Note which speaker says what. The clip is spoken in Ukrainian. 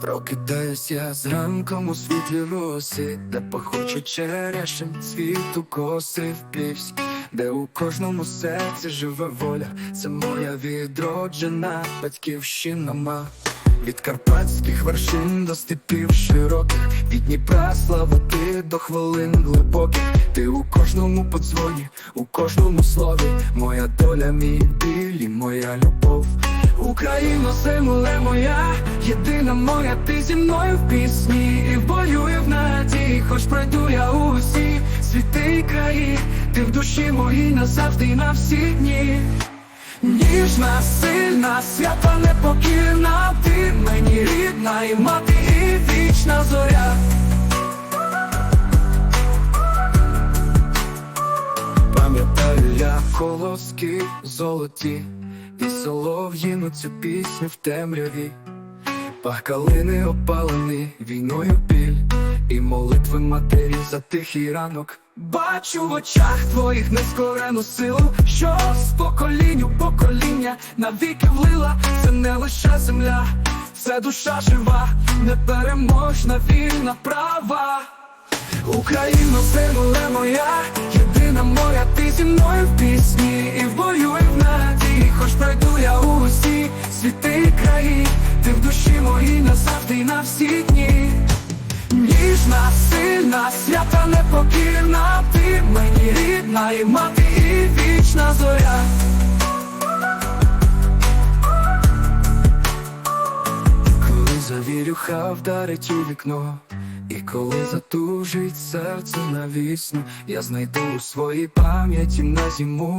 Speaker 1: Прокидаюсь я зранком у світлі роси, де пахуче черешень, світу коси вплівсь, де у кожному серці живе воля, це моя відроджена батьківщина ма. Від карпатських вершин до степів широких, від Дніпра славути до хвилин глибоких. Ти у кожному подзвоні, у кожному слові, моя доля, мій біль і моя любов. Україно, земле моя, єдина моя, ти зі мною в пісні і в бою, і в надії, хоч пройду я усі світи і краї, ти в душі моїй назавжди і на всі дні. Ніжна, сильна, свята непокірна, ти мені рідна і мати, і вічна зоря. Пам'ятаю я колоски золоті, і солов'їну цю пісню в темряві. Пах калини опалений війною біль, і молитви матері за тихий ранок. Бачу в очах твоїх нескорену силу, що з поколінь у покоління навіки влила. Це не лише земля, це душа жива, непереможна, вільна права. Україно, земле моя, єдина моя, ти зі мною в пісні і в бою, і в надії, хоч пройду я усі світи краї, ти в душі моїй назавжди на всі дні. Ніжна, сильна, свята непокірна, ти мені рідна і мати, і вічна зоря. Коли завірюха вдарить у вікно, і коли затужить серце навісно, я знайду у своїй пам'яті на зиму